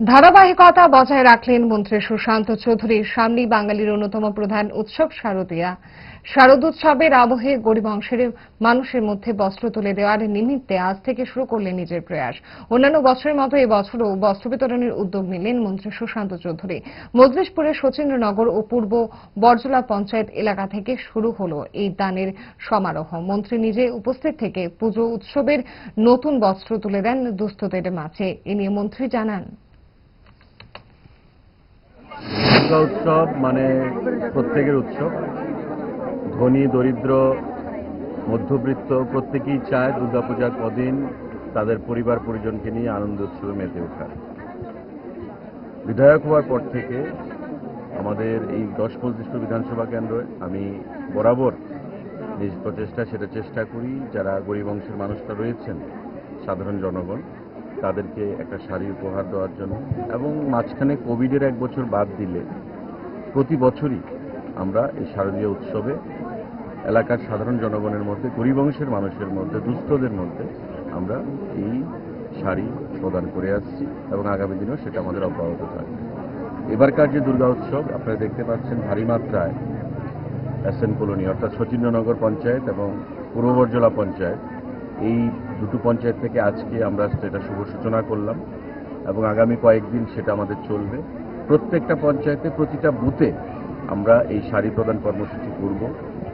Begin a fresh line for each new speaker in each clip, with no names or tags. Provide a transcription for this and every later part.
ধারাবাহিকতা বজায় রাখলেন মন্ত্রী সুশান্ত চৌধুরী সামনেই বাঙালির অন্যতম প্রধান উৎসব শারদীয়া। শারদোৎসবের আবহে গরিব অংশের মানুষের মধ্যে বস্ত্র তুলে দেওয়ার নিমিত্তে আজ থেকে শুরু করলেন নিজের প্রয়াস। অন্যান্য বছরের মতো এবছরও বস্ত্র বিতরণের উদ্যোগ নিলেন মন্ত্রী সুশান্ত চৌধুরী। মজলিশপুরের শচীন্দ্রনগর ও পূর্ব বরজলা পঞ্চায়েত এলাকা থেকে শুরু হলো এই দানের সমারোহ। মন্ত্রী নিজে উপস্থিত থেকে পুজো উৎসবের নতুন বস্ত্র তুলে দেন দুস্থদের মাঝে। এ নিয়ে মন্ত্রী জানান।
দুর্গা উৎসব মানে প্রত্যেকের উৎসব। ধনী, দরিদ্র, মধ্যবিত্ত প্রত্যেকেই চায় দুর্গাপূজার কদিন তাদের পরিবার পরিজনকে নিয়ে আনন্দ উৎসবে মেতে ওঠার বিধায়ক হওয়ার পর থেকে আমাদের এই দশ পঁচিশপুর বিধানসভা কেন্দ্রে, আমি বরাবর নিজ প্রচেষ্টা, সেটা চেষ্টা করি, যারা গরিব অংশের মানুষরা রয়েছেন, সাধারণ জনগণ তাদেরকে একটা শাড়ি উপহার দেওয়ার জন্য। এবং মাঝখানে কোভিডের এক বছর বাদ দিলে প্রতি বছরই আমরা এই শারদীয় উৎসবে এলাকার সাধারণ জনগণের মধ্যে, গরিব অংশের মানুষের মধ্যে, দুস্থদের মধ্যে আমরা এই শাড়ি প্রদান করে আসছি এবং আগামী দিনেও সেটা আমাদের অব্যাহত থাকবে। এবারকার যে দুর্গা উৎসব, আপনারা দেখতে পাচ্ছেন ভারী মাত্রায় এসএন কলোনি অর্থাৎ শচীন্দ্রনগর পঞ্চায়েত এবং পূর্ব বরজলা পঞ্চায়েত। এই দুটো পঞ্চায়েত থেকে আজকে আমরা সেটা শুভ সূচনা করলাম এবং আগামী কয়েকদিন সেটা আমাদের চলবে। প্রত্যেকটা পঞ্চায়েতে প্রতিটা বুথে আমরা এই শাড়ি প্রদান কর্মসূচি করব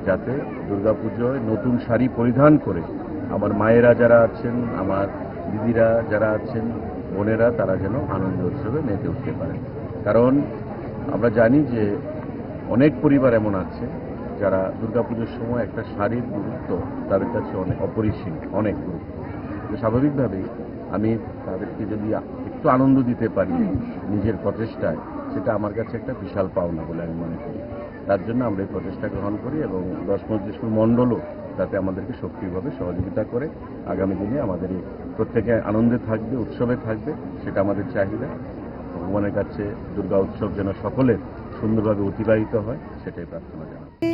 যাতে দুর্গাপুজোয় নতুন শাড়ি পরিধান করে আমার মায়েরা যারা আছেন, আমার দিদিরা যারা আছেন, বোনেরা তারা যেন আনন্দ উৎসবে মেতে উঠতে পারেন। কারণ আমরা জানি যে অনেক পরিবার এমন আছে যারা দুর্গাপুজোর সময় একটা শাড়ির গুরুত্ব তাদের কাছে অনেক অপরিসীম অনেক গুরুত্ব। তো স্বাভাবিকভাবেই আমি তাদেরকে যদি একটু আনন্দ দিতে পারি নিজের প্রচেষ্টায় সেটা আমার কাছে একটা বিশাল পাওনা বলে আমি মনে করি। তার জন্য আমরা এই প্রচেষ্টা গ্রহণ করি এবং দশ পঁচিশপুর মণ্ডলও যাতে আমাদেরকে সক্রিয়ভাবে সহযোগিতা করে আগামী দিনে আমাদের প্রত্যেকে আনন্দে থাকবে উৎসবে থাকবে সেটা আমাদের চাহিদা। ভগবানের কাছে দুর্গা উৎসব যেন সকলের সুন্দরভাবে অতিবাহিত হয় সেটাই প্রার্থনা
এই